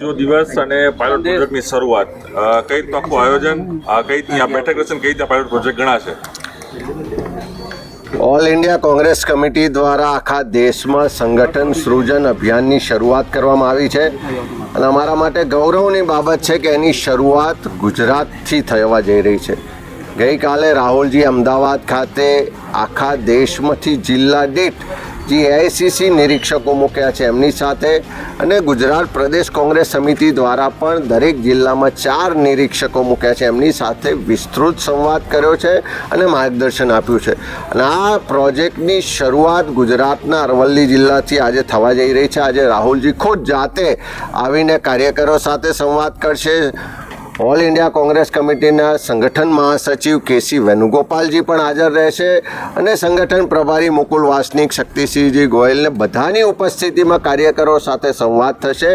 જો દિવસ અને પાયલોટ પ્રોજેક્ટની શરૂઆત કઈ રીતનું આખું આયોજન કઈ રીતની આ બેઠક રહેશે કઈ રીતે પાયલોટ પ્રોજેક્ટ ગણાશે? ઓલ ઇન્ડિયા કોંગ્રેસ કમિટી દ્વારા આખા દેશમાં સંગઠન સૃજન અભિયાનની શરૂઆત કરવામાં આવી છે. અને અમારા માટે ગૌરવની બાબત છે કે એની શરૂઆત ગુજરાતથી થવા જઈ રહી છે. ગઈકાલે રાહુલજી અમદાવાદ ખાતે આખા દેશમાંથી જિલ્લા દીઠ જે એઆઈસીસી નિરીક્ષકો મૂક્યા છે એમની સાથે. અને ગુજરાત પ્રદેશ કોંગ્રેસ સમિતિ દ્વારા પણ દરેક જિલ્લામાં ચાર નિરીક્ષકો મૂક્યા છે. એમની સાથે વિસ્તૃત સંવાદ કર્યો છે અને માર્ગદર્શન આપ્યું છે. અને આ પ્રોજેક્ટની શરૂઆત ગુજરાતના અરવલ્લી જિલ્લાથી આજે થવા જઈ રહી છે. આજે રાહુલજી ખુદ જાતે આવીને કાર્યકરો સાથે સંવાદ કરશે. ઓલ ઇન્ડિયા કોંગ્રેસ કમિટીના સંગઠન મહાસચિવ કેસી વેણુગોપાલજી પણ હાજર રહેશે અને સંગઠન પ્રભારી મુકુલ વાસનિક, શક્તિસિંહજી ગોયલને બધાની ઉપસ્થિતિમાં કાર્યકરો સાથે સંવાદ થશે.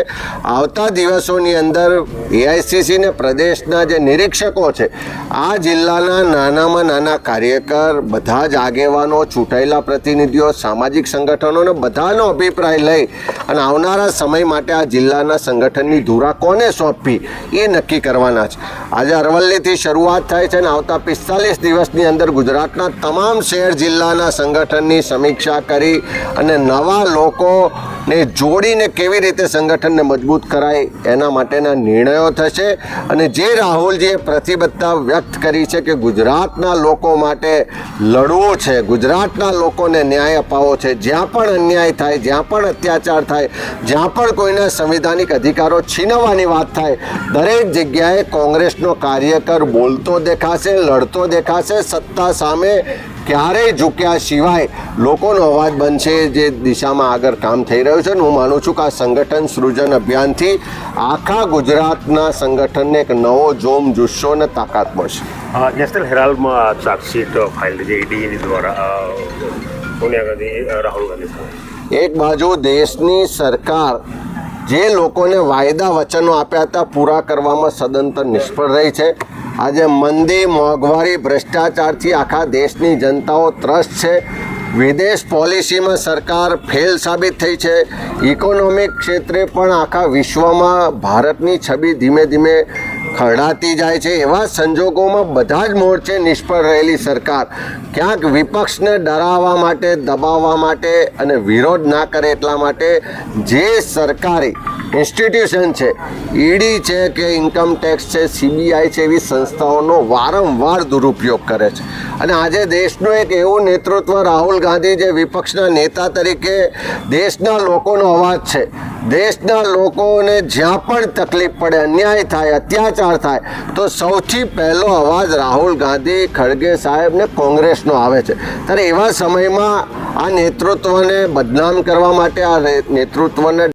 આવતા દિવસોની અંદર એઆઈસીસીને પ્રદેશના જે નિરીક્ષકો છે, આ જિલ્લાના નાનામાં નાના કાર્યકર, બધા જ આગેવાનો, ચૂંટાયેલા પ્રતિનિધિઓ, સામાજિક સંગઠનોને બધાનો અભિપ્રાય લઈ અને આવનારા સમય માટે આ જિલ્લાના સંગઠનની ધુરા કોને સોંપવી એ નક્કી કરવાના છે. આજે અરવલ્લીથી શરૂઆત થાય છે અને આવતા પિસ્તાલીસ દિવસની અંદર ગુજરાતના તમામ શહેર જિલ્લાના સંગઠનની સમીક્ષા કરી અને નવા લોકોને જોડીને કેવી રીતે સંગઠનને મજબૂત કરાય એના માટેના નિર્ણયો થશે અને જે રાહુલજીએ પ્રતિબદ્ધતા વ્યક્ત કરી છે કે ગુજરાતના લોકો માટે લડવું છે, ગુજરાતના લોકોને ન્યાય અપાવવો છે, જ્યાં પણ અન્યાય થાય, જ્યાં પણ અત્યાચાર થાય, જ્યાં પણ કોઈના સંવિધાનિક અધિકારો છીનવવાની વાત થાય, દરેક જગ્યાએ કોંગ્રેસનો કાર્યકર બોલતો દેખાશે, લડતો દેખાશે, સત્તા સામે ક્યારેય ઝૂક્યા સિવાય લોકોનો અવાજ બનશે જે દિશામાં આગળ કામ થઈ રહ્યું છે અને હું માનું છું કે આ સંગઠન સૃજન અભિયાનથી આખા ગુજરાતના સંગઠનને એક નવો જોમ જુસ્સો અને તાકાત મળશે. નેશનલ હેરાલ્ડમાં ચાર્જશીટ ફાઇલ છે ઈડીની દ્વારા સોનિયા ગાંધી રાહુલ ગાંધી એક બાજુ દેશની સરકાર જે લોકોને વાયદા વચનો આપ્યા હતા પૂરા કરવામાં સદંતર નિષ્ફળ રહી છે. આજે મંદી, મોંઘવારી, ભ્રષ્ટાચારથી આખા દેશની જનતાઓ ત્રસ્ત છે. વિદેશ પોલિસીમાં સરકાર ફેલ સાબિત થઈ છે. ઇકોનોમિક ક્ષેત્રે પણ આખા વિશ્વમાં ભારતની છબી ધીમે ધીમે ખરડાતી જાય છે એવા સંજોગોમાં બધા જ મોરચે નિષ્ફળ રહેલી સરકાર. ક્યાંક વિપક્ષને ડરાવવા માટે, દબાવવા માટે અને વિરોધ ના કરે એટલા માટે જે સરકારી ઇન્સ્ટિટ્યુશન છે, ઈડી છે કે ઇન્કમ ટેક્સ છે સીબીઆઈ છે એવી સંસ્થાઓનો વારંવાર દુરુપયોગ કરે છે. અને આજે દેશનું એક એવું નેતૃત્વ રાહુલ ગાંધી જે વિપક્ષના નેતા તરીકે દેશના લોકોનો અવાજ છે દેશના લોકોને જ્યાં પણ તકલીફ પડે, અન્યાય થાય, અત્યાચાર થાય, તો સૌથી પહેલો અવાજ રાહુલ ગાંધી, ખડગે સાહેબને કોંગ્રેસનો આવે છે. ત્યારે એવા સમયમાં આ નેતૃત્વને બદનામ કરવા માટે, આ નેતૃત્વને